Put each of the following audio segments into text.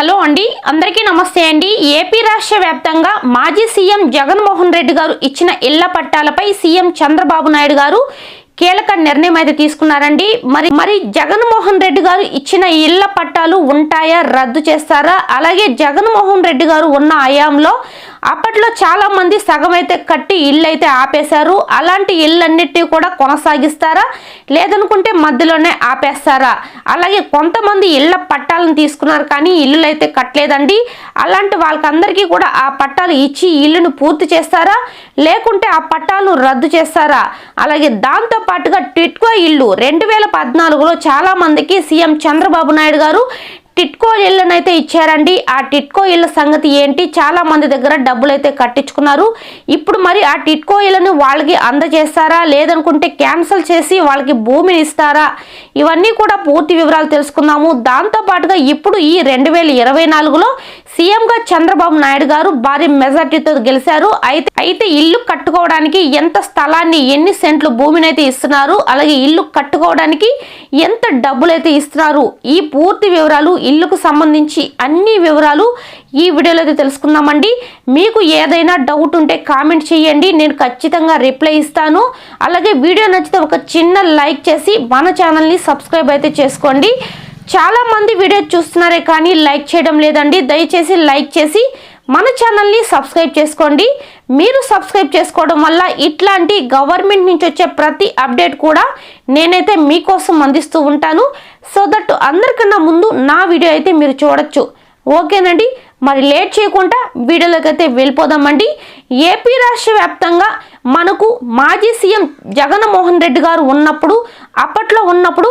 Hello అండి. అందరికీ నమస్తే అండి. ఏపీ రాష్ట్ర వ్యాప్తంగా మాజీ సీఎం జగన్మోహన్ రెడ్డి గారు ఇచ్చిన ఇళ్ళ పట్టాలపై సీఎం చంద్రబాబు నాయుడు గారు కీలక నిర్ణయం అయితే తీసుకున్నారండి. మరి మరి జగన్మోహన్ రెడ్డి గారు ఇచ్చిన ఇళ్ళ పట్టాలు ఉంటాయా? రద్దు చేస్తారా? అలాగే జగన్మోహన్ రెడ్డి గారు ఉన్న హయాంలో అప్పట్లో చాలా మంది సగం అయితే కట్టి ఇల్లు అయితే ఆపేశారు. అలాంటి ఇళ్ళన్నిటినీ కూడా కొనసాగిస్తారా? లేదనుకుంటే మధ్యలోనే ఆపేస్తారా? అలాగే కొంతమంది ఇళ్ళ పట్టాలను తీసుకున్నారు కానీ ఇల్లులు అయితే కట్టలేదండి. అలాంటి వాళ్ళకందరికీ కూడా ఆ పట్టాలు ఇచ్చి ఇల్లును పూర్తి చేస్తారా? లేకుంటే ఆ పట్టాలను రద్దు చేస్తారా? అలాగే దాంతో పాటుగా టిట్కో ఇల్లు రెండు వేల పద్నాలుగులో చాలా మందికి సీఎం చంద్రబాబు నాయుడు గారు టిట్కో ఇళ్ళను అయితే ఇచ్చారండి. ఆ టిట్కో ఇళ్ళ సంగతి ఏంటి? చాలా మంది దగ్గర డబ్బులు అయితే కట్టించుకున్నారు. ఇప్పుడు మరి ఆ టిట్కో ఇళ్ళను వాళ్ళకి అందజేస్తారా? లేదనుకుంటే క్యాన్సిల్ చేసి వాళ్ళకి భూమిని ఇస్తారా? ఇవన్నీ కూడా పూర్తి వివరాలు తెలుసుకుందాము దాంతో పాటుగా ఇప్పుడు ఈ రెండు వేల ఇరవై నాలుగులో సీఎంగా చంద్రబాబు నాయుడు గారు భారీ మెజార్టీతో గెలిచారు. అయితే అయితే ఇల్లు కట్టుకోవడానికి ఎంత స్థలాన్ని ఎన్ని సెంట్లు భూమిని అయితే ఇస్తున్నారు అలాగే ఇల్లు కట్టుకోవడానికి ఎంత డబ్బులైతే ఇస్తున్నారు ఈ పూర్తి వివరాలు ఇల్లుకు సంబంధించి అన్ని వివరాలు ఈ వీడియోలో అయితే తెలుసుకుందామండి. మీకు ఏదైనా డౌట్ ఉంటే కామెంట్ చేయండి. నేను ఖచ్చితంగా రిప్లై ఇస్తాను. అలాగే వీడియో నచ్చితే ఒక చిన్న లైక్ చేసి మన ఛానల్ని సబ్స్క్రైబ్ అయితే చేసుకోండి. చాలా మంది వీడియో చూస్తున్నారే కానీ లైక్ చేయడం లేదండి. దయచేసి లైక్ చేసి మన ఛానల్ని సబ్స్క్రైబ్ చేసుకోండి. మీరు సబ్స్క్రైబ్ చేసుకోవడం వల్ల ఇట్లాంటి గవర్నమెంట్ నుంచి వచ్చే ప్రతి అప్డేట్ కూడా నేనైతే మీకోసం అందిస్తూ ఉంటాను. సో దట్ అందరికన్నా ముందు నా వీడియో అయితే మీరు చూడొచ్చు. ఓకేనండి? మరి లేట్ చేయకుండా వీడియోలోకి అయితే వెళ్ళిపోదామండి. ఏపీ రాష్ట్ర వ్యాప్తంగా మనకు మాజీ సీఎం జగన్మోహన్ రెడ్డి గారు ఉన్నప్పుడు అప్పట్లో ఉన్నప్పుడు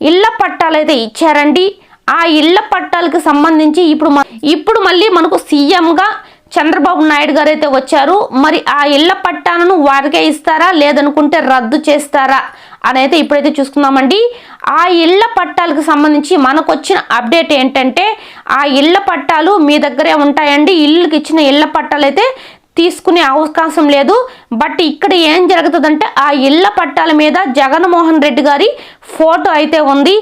ఇళ్ళ పట్టాలు అయితే ఇచ్చారండి. ఆ ఇళ్ళ పట్టాలకు సంబంధించి ఇప్పుడు ఇప్పుడు మళ్ళీ మనకు సీఎంగా చంద్రబాబు నాయుడు గారు అయితే వచ్చారు. మరి ఆ ఇళ్ళ పట్టాలను వారికే ఇస్తారా? లేదనుకుంటే రద్దు చేస్తారా? అనైతే ఇప్పుడైతే చూసుకుందామండి. ఆ ఇళ్ళ పట్టాలకు సంబంధించి మనకు వచ్చిన అప్డేట్ ఏంటంటే ఆ ఇళ్ళ పట్టాలు మీ దగ్గరే ఉంటాయండి. ఇళ్ళకి ఇచ్చిన ఇళ్ళ పట్టాలు అయితే తీసుకునే అవకాశం లేదు. బట్ ఇక్కడ ఏం జరుగుతుందంటే ఆ ఇళ్ళ పట్టాల మీద జగన్మోహన్ రెడ్డి గారి ఫోటో అయితే ఉంది.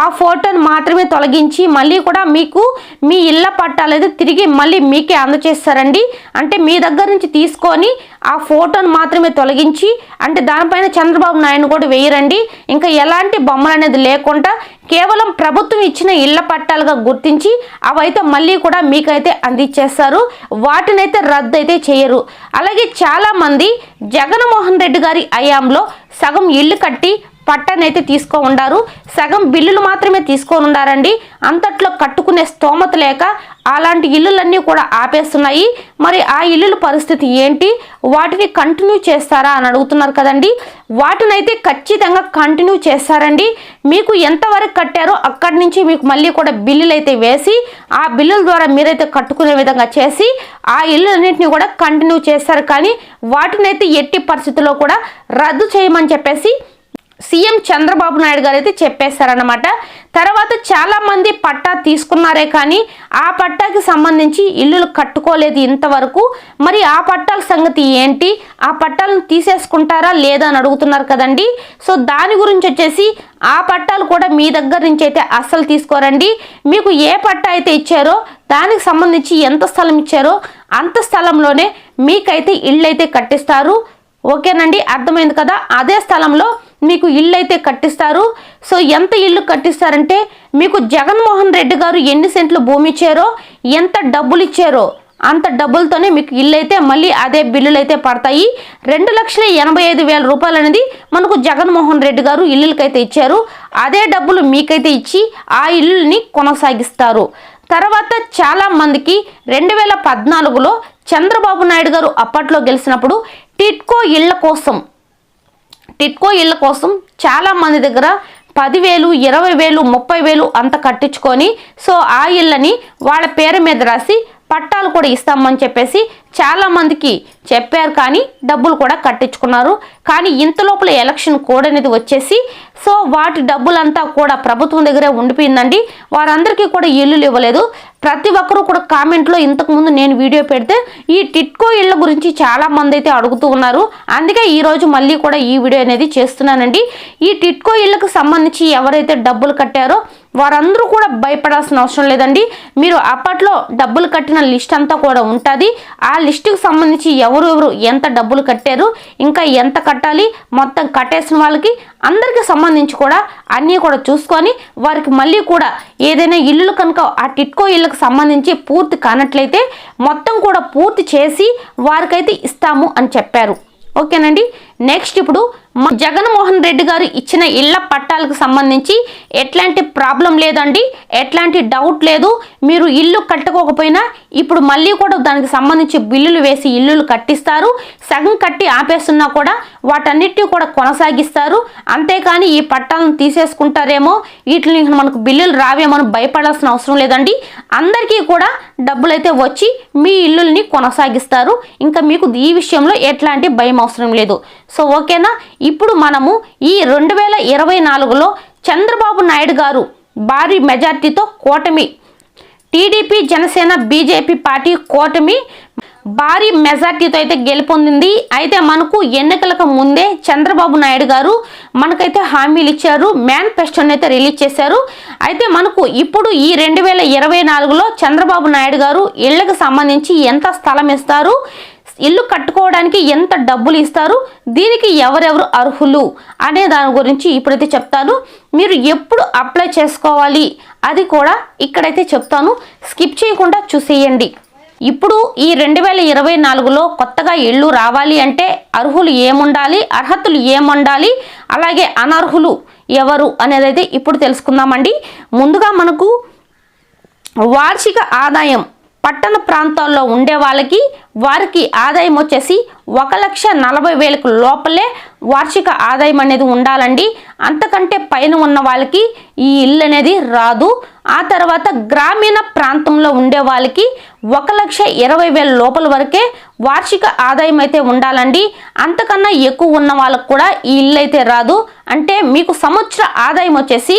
ఆ ఫోటోని మాత్రమే తొలగించి మళ్ళీ కూడా మీకు మీ ఇళ్ళ పట్టాలు అయితే తిరిగి మళ్ళీ మీకే అందచేస్తారండి. అంటే మీ దగ్గర నుంచి తీసుకొని ఆ ఫోటోని మాత్రమే తొలగించి అంటే దానిపైన చంద్రబాబు నాయుడు కూడా వేయరండి. ఇంకా ఎలాంటి బొమ్మలు అనేది లేకుండా కేవలం ప్రభుత్వం ఇచ్చిన ఇళ్ళ పట్టాలుగా గుర్తించి అవైతే మళ్ళీ కూడా మీకైతే అందించేస్తారు వాటినైతే రద్దు అయితే చేయరు. అలాగే చాలామంది జగన్మోహన్ రెడ్డి గారి హయాంలో సగం ఇల్లు కట్టి పట్టనైతే తీసుకో ఉండారు సగం బిల్లులు మాత్రమే తీసుకొని ఉండారండి అంతట్లో కట్టుకునే స్తోమత లేక అలాంటి ఇల్లులన్నీ కూడా ఆపేస్తున్నాయి. మరి ఆ ఇల్లుల పరిస్థితి ఏంటి? వాటిని కంటిన్యూ చేస్తారా అని అడుగుతున్నారు కదండి. వాటినైతే ఖచ్చితంగా కంటిన్యూ చేస్తారండి. మీకు ఎంతవరకు కట్టారో అక్కడి నుంచి మీకు మళ్ళీ కూడా బిల్లులు అయితే వేసి ఆ బిల్లుల ద్వారా మీరైతే కట్టుకునే విధంగా చేసి ఆ ఇల్లులన్నింటినీ కూడా కంటిన్యూ చేస్తారు. కానీ వాటినైతే ఎట్టి పరిస్థితుల్లో కూడా రద్దు చేయమని చెప్పేసి సీఎం చంద్రబాబు నాయుడు గారు అయితే చెప్పేశారనమాట తర్వాత చాలా మంది పట్టా తీసుకున్నారే కానీ ఆ పట్టాకి సంబంధించి ఇల్లులు కట్టుకోలేదు ఇంతవరకు. మరి ఆ పట్టాల సంగతి ఏంటి? ఆ పట్టాలను తీసేసుకుంటారా లేదా అని అడుగుతున్నారు కదండి. సో దాని గురించి వచ్చేసి ఆ పట్టాలు కూడా మీ దగ్గర నుంచి అయితే అస్సలు తీసుకోరండి. మీకు ఏ పట్టా అయితే ఇచ్చారో దానికి సంబంధించి ఎంత స్థలం ఇచ్చారో అంత స్థలంలోనే మీకైతే ఇళ్ళు అయితే కట్టిస్తారు. ఓకేనండి? అర్థమైంది కదా? అదే స్థలంలో మీకు ఇల్లు అయితే కట్టిస్తారు. సో ఎంత ఇల్లు కట్టిస్తారంటే మీకు జగన్మోహన్ రెడ్డి గారు ఎన్ని సెంట్లు భూమి ఇచ్చారో ఎంత డబ్బులు ఇచ్చారో అంత డబ్బులతోనే మీకు ఇల్లు అయితే మళ్ళీ అదే బిల్లులు అయితే పడతాయి. రెండు లక్షల ఎనభై ఐదు వేల రూపాయలు అనేది మనకు జగన్మోహన్ రెడ్డి గారు ఇల్లులకైతే ఇచ్చారు. అదే డబ్బులు మీకైతే ఇచ్చి ఆ ఇల్లుని కొనసాగిస్తారు. తర్వాత చాలా మందికి రెండు వేల పద్నాలుగులో చంద్రబాబు నాయుడు గారు అప్పట్లో గెలిచినప్పుడు టిట్కో ఇళ్ళ కోసం టిట్కో ఇళ్ళ కోసం చాలా మంది దగ్గర పదివేలు ఇరవై వేలు ముప్పై వేలు అంత కట్టించుకొని సో ఆ ఇళ్ళని వాళ్ళ పేరు మీద రాసి పట్టాలు కూడా ఇస్తామని చెప్పేసి చాలామందికి చెప్పారు కానీ డబ్బులు కూడా కట్టించుకున్నారు. కానీ ఇంత లోపల ఎలక్షన్ కోడ్ అనేది వచ్చేసి సో వాటి డబ్బులంతా కూడా ప్రభుత్వం దగ్గరే ఉండిపోయిందండి. వారందరికీ కూడా ఇల్లులు ఇవ్వలేదు. ప్రతి ఒక్కరూ కూడా కామెంట్లో ఇంతకుముందు నేను వీడియో పెడితే ఈ టిట్కో ఇళ్ళ గురించి చాలామంది అయితే అడుగుతూ ఉన్నారు. అందుకే ఈరోజు మళ్ళీ కూడా ఈ వీడియో అనేది చేస్తున్నానండి. ఈ టిట్కో ఇళ్ళకు సంబంధించి ఎవరైతే డబ్బులు కట్టారో వారందరూ కూడా భయపడాల్సిన అవసరం లేదండి. మీరు అప్పట్లో డబ్బులు కట్టిన లిస్ట్ అంతా కూడా ఉంటుంది. ఆ లిస్టుకు సంబంధించి ఎవరెవరు ఎంత డబ్బులు కట్టారు ఇంకా ఎంత కట్టాలి మొత్తం కట్టేసిన వాళ్ళకి అందరికీ సంబంధించి కూడా అన్నీ కూడా చూసుకొని వారికి మళ్ళీ కూడా ఏదైనా ఇల్లులు కనుక ఆ టిట్కో ఇళ్ళకి సంబంధించి పూర్తి కానట్లయితే మొత్తం కూడా పూర్తి చేసి వారికైతే ఇస్తాము అని చెప్పారు. ఓకేనండి? నెక్స్ట్ ఇప్పుడు జగన్మోహన్ రెడ్డి గారు ఇచ్చిన ఇళ్ళ పట్టాలకు సంబంధించి ఎట్లాంటి ప్రాబ్లం లేదండి ఎట్లాంటి డౌట్ లేదు. మీరు ఇల్లు కట్టుకోకపోయినా ఇప్పుడు మళ్ళీ కూడా దానికి సంబంధించి బిల్లులు వేసి ఇల్లులు కట్టిస్తారు. సగం కట్టి ఆపేస్తున్నా కూడా వాటన్నిటిని కూడా కొనసాగిస్తారు. అంతేకాని ఈ పట్టాలను తీసేసుకుంటారేమో వీటిని మనకు బిల్లులు రావేమో భయపడాల్సిన అవసరం లేదండి. అందరికీ కూడా డబ్బులు అయితే వచ్చి మీ ఇల్లుల్ని కొనసాగిస్తారు. ఇంకా మీకు ఈ విషయంలో ఎట్లాంటి భయం అవసరం లేదు. సో ఓకేనా? ఇప్పుడు మనము ఈ రెండు వేల ఇరవై నాలుగులో చంద్రబాబు నాయుడు గారు భారీ మెజార్టీతో కూటమి టీడీపీ జనసేన బీజేపీ పార్టీ కూటమి భారీ మెజార్టీతో అయితే గెలుపొందింది. అయితే మనకు ఎన్నికలకు ముందే చంద్రబాబు నాయుడు గారు మనకైతే హామీలు ఇచ్చారు మేనిఫెస్టోని అయితే రిలీజ్ చేశారు. అయితే మనకు ఇప్పుడు ఈ రెండు వేల ఇరవై నాలుగులో చంద్రబాబు నాయుడు గారు ఇళ్ళకు సంబంధించి ఎంత స్థలం ఇస్తారు? ఇల్లు కట్టుకోవడానికి ఎంత డబ్బులు ఇస్తారు? దీనికి ఎవరెవరు అర్హులు? అనే దాని గురించి ఇప్పుడైతే చెప్తాను. మీరు ఎప్పుడు అప్లై చేసుకోవాలి? అది కూడా ఇక్కడైతే చెప్తాను. స్కిప్ చేయకుండా చూసేయండి. ఇప్పుడు ఈ రెండు వేల ఇరవై నాలుగులో కొత్తగా ఇళ్ళు రావాలి అంటే అర్హులు ఏముండాలి? అర్హతలు ఏముండాలి? అలాగే అనర్హులు ఎవరు అనేది అయితే ఇప్పుడు తెలుసుకుందామండి. ముందుగా మనకు వార్షిక ఆదాయం పట్టణ ప్రాంతాల్లో ఉండే వాళ్ళకి వారికి ఆదాయం వచ్చేసి ఒక లక్ష నలభై వేలకు లోపలే వార్షిక ఆదాయం అనేది ఉండాలండి. అంతకంటే పైన ఉన్న వాళ్ళకి ఈ ఇల్లు అనేది రాదు. ఆ తర్వాత గ్రామీణ ప్రాంతంలో ఉండే వాళ్ళకి ఒక లక్ష ఇరవై వేల లోపల వరకే వార్షిక ఆదాయం అయితే ఉండాలండి. అంతకన్నా ఎక్కువ ఉన్న వాళ్ళకు కూడా ఈ ఇల్లు అయితే రాదు. అంటే మీకు సంవత్సర ఆదాయం వచ్చేసి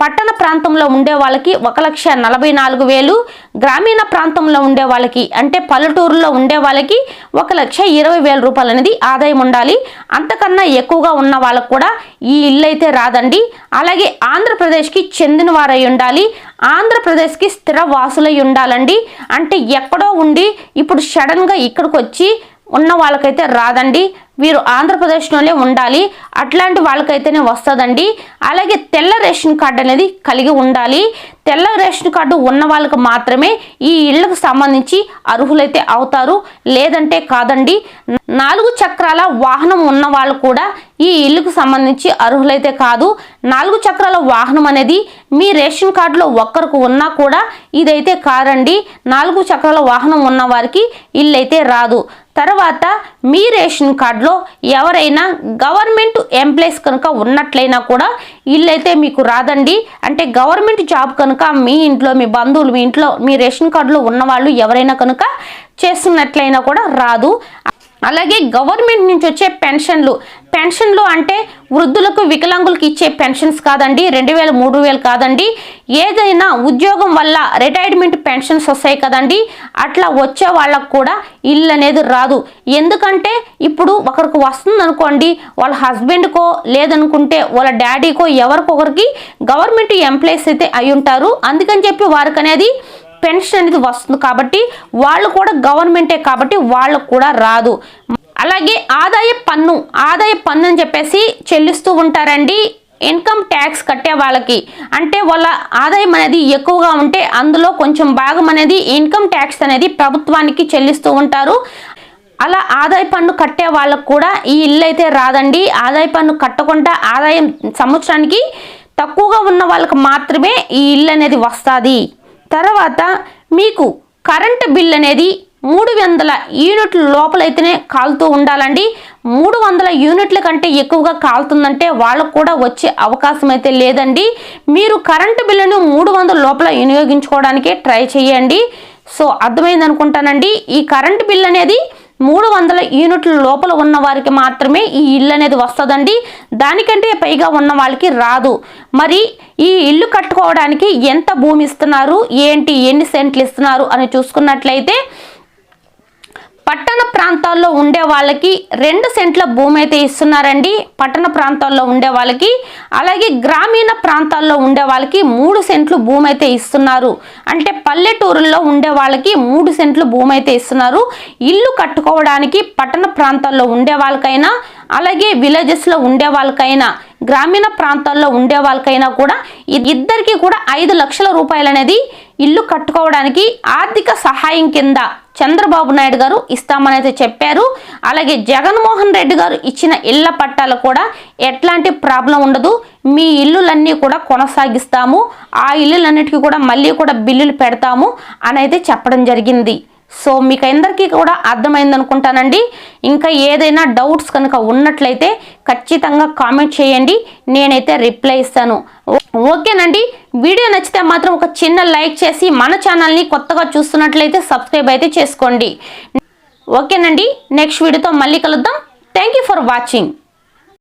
పట్టణ ప్రాంతంలో ఉండే వాళ్ళకి ఒక లక్ష నలభై నాలుగు వేలు గ్రామీణ ప్రాంతంలో ఉండే వాళ్ళకి అంటే పల్లెటూరులో ఉండే వాళ్ళకి ఒక లక్ష ఇరవై వేల రూపాయలు అనేది ఆదాయం ఉండాలి. అంతకన్నా ఎక్కువగా ఉన్న వాళ్ళకు కూడా ఈ ఇల్లు అయితే రాదండి. అలాగే ఆంధ్రప్రదేశ్కి చెందిన వారై ఉండాలి. ఆంధ్రప్రదేశ్కి స్థిర వాసులై ఉండాలండి. అంటే ఎక్కడో ఉండి ఇప్పుడు సడన్గా ఇక్కడికి వచ్చి ఉన్న వాళ్ళకైతే రాదండి. వీరు ఆంధ్రప్రదేశ్లోనే ఉండాలి. అట్లాంటి వాళ్ళకైతేనే వస్తుందండి. అలాగే తెల్ల రేషన్ కార్డు అనేది కలిగి ఉండాలి. తెల్ల రేషన్ కార్డు ఉన్న వాళ్ళకి మాత్రమే ఈ ఇళ్ళకు సంబంధించి అర్హులైతే అవుతారు. లేదంటే కాదండి. నాలుగు చక్రాల వాహనం ఉన్న వాళ్ళు కూడా ఈ ఇల్లుకు సంబంధించి అర్హులైతే కాదు. నాలుగు చక్రాల వాహనం అనేది మీ రేషన్ కార్డులో ఒక్కరికి ఉన్నా కూడా ఇదైతే కాదండి. నాలుగు చక్రాల వాహనం ఉన్న వారికి ఇల్లు అయితే రాదు. తర్వాత మీ రేషన్ కార్డులో ఎవరైనా గవర్నమెంట్ ఎంప్లాయీస్ కనుక ఉన్నట్లయినా కూడా ఇల్లైతే మీకు రాదండి. అంటే గవర్నమెంట్ జాబ్ కనుక మీ ఇంట్లో మీ బంధువులు మీ ఇంట్లో మీ రేషన్ కార్డులో ఉన్నవాళ్ళు ఎవరైనా కనుక చేస్తున్నట్లయినా కూడా రాదు. అలాగే గవర్నమెంట్ నుంచి వచ్చే పెన్షన్లు. పెన్షన్లు అంటే వృద్ధులకు వికలాంగులకు ఇచ్చే పెన్షన్స్ కాదండి రెండు వేల మూడు వేలు కాదండి. ఏదైనా ఉద్యోగం వల్ల రిటైర్మెంట్ పెన్షన్స్ వస్తాయి కదండి. అట్లా వచ్చే వాళ్ళకు కూడా ఇల్లు అనేది రాదు. ఎందుకంటే ఇప్పుడు ఒకరికి వస్తుంది అనుకోండి వాళ్ళ హస్బెండ్కో లేదనుకుంటే వాళ్ళ డాడీకో ఎవరికొకరికి గవర్నమెంట్ ఎంప్లాయీస్ అయితే అయి ఉంటారు. అందుకని చెప్పి వారికి అనేది పెన్షన్ అనేది వస్తుంది కాబట్టి వాళ్ళు కూడా గవర్నమెంటే కాబట్టి వాళ్ళకు కూడా రాదు. అలాగే ఆదాయ పన్ను ఆదాయ పన్ను అని చెప్పేసి చెల్లిస్తూ ఉంటారండి. ఇన్కమ్ ట్యాక్స్ కట్టే వాళ్ళకి. అంటే వాళ్ళ ఆదాయం అనేది ఎక్కువగా ఉంటే అందులో కొంచెం భాగం అనేది ఇన్కమ్ ట్యాక్స్ అనేది ప్రభుత్వానికి చెల్లిస్తూ ఉంటారు. అలా ఆదాయ పన్ను కట్టే వాళ్ళకు కూడా ఈ ఇల్లు అయితే రాదండి. ఆదాయ పన్ను కట్టకుండా ఆదాయం సంవత్సరానికి తక్కువగా ఉన్న వాళ్ళకి మాత్రమే ఈ ఇల్లు అనేది వస్తుంది. తర్వాత మీకు కరెంటు బిల్ అనేది మూడు వందల యూనిట్ల లోపలైతేనే కాలుతూ ఉండాలండి. మూడు వందల యూనిట్ల కంటే ఎక్కువగా కాలుతుందంటే వాళ్ళకు కూడా వచ్చే అవకాశం అయితే లేదండి. మీరు కరెంటు బిల్లును మూడు వందల లోపల వినియోగించుకోవడానికే ట్రై చేయండి. సో అర్థమైంది అనుకుంటానండి ఈ కరెంటు బిల్ అనేది మూడు వందల యూనిట్ల లోపల ఉన్న వారికి మాత్రమే ఈ ఇల్లు అనేది వస్తుందండి. దానికంటే పైగా ఉన్న వాళ్ళకి రాదు. మరి ఈ ఇల్లు కట్టుకోవడానికి ఎంత భూమి ఇస్తున్నారు? ఏంటి? ఎన్ని సెంట్లు ఇస్తున్నారు? అని చూసుకున్నట్లయితే పట్టణ ప్రాంతాల్లో ఉండే వాళ్ళకి రెండు సెంట్ల భూమి అయితే ఇస్తున్నారండి. పట్టణ ప్రాంతాల్లో ఉండే వాళ్ళకి అలాగే గ్రామీణ ప్రాంతాల్లో ఉండే వాళ్ళకి మూడు సెంట్లు భూమి అయితే ఇస్తున్నారు. అంటే పల్లెటూరుల్లో ఉండే వాళ్ళకి మూడు సెంట్లు భూమి అయితే ఇస్తున్నారు. ఇల్లు కట్టుకోవడానికి పట్టణ ప్రాంతాల్లో ఉండే వాళ్ళకైనా అలాగే విలేజెస్లో ఉండే వాళ్ళకైనా గ్రామీణ ప్రాంతాల్లో ఉండే వాళ్ళకైనా కూడా ఇద్దరికి కూడా ఐదు లక్షల రూపాయలు అనేది ఇల్లు కట్టుకోవడానికి ఆర్థిక సహాయం కింద చంద్రబాబు నాయుడు గారు ఇస్తామని అయితే చెప్పారు. అలాగే జగన్మోహన్ రెడ్డి గారు ఇచ్చిన ఇళ్ళ పట్టాలు కూడా ఎట్లాంటి ప్రాబ్లం ఉండదు. మీ ఇల్లులన్నీ కూడా కొనసాగిస్తాము. ఆ ఇల్లులన్నిటికీ కూడా మళ్ళీ కూడా బిల్లులు పెడతాము అని అయితే చెప్పడం జరిగింది. సో మీకు అందరికీ కూడా అర్థమైంది అనుకుంటానండి. ఇంకా ఏదైనా డౌట్స్ కనుక ఉన్నట్లయితే ఖచ్చితంగా కామెంట్ చేయండి. నేనైతే రిప్లై ఇస్తాను. ఓకేనండి. వీడియో నచ్చితే మాత్రం ఒక చిన్న లైక్ చేసి మన ఛానల్ని కొత్తగా చూస్తున్నట్లయితే సబ్స్క్రైబ్ అయితే చేసుకోండి. ఓకేనండి. నెక్స్ట్ వీడియోతో మళ్ళీ కలుద్దాం. Thank you for watching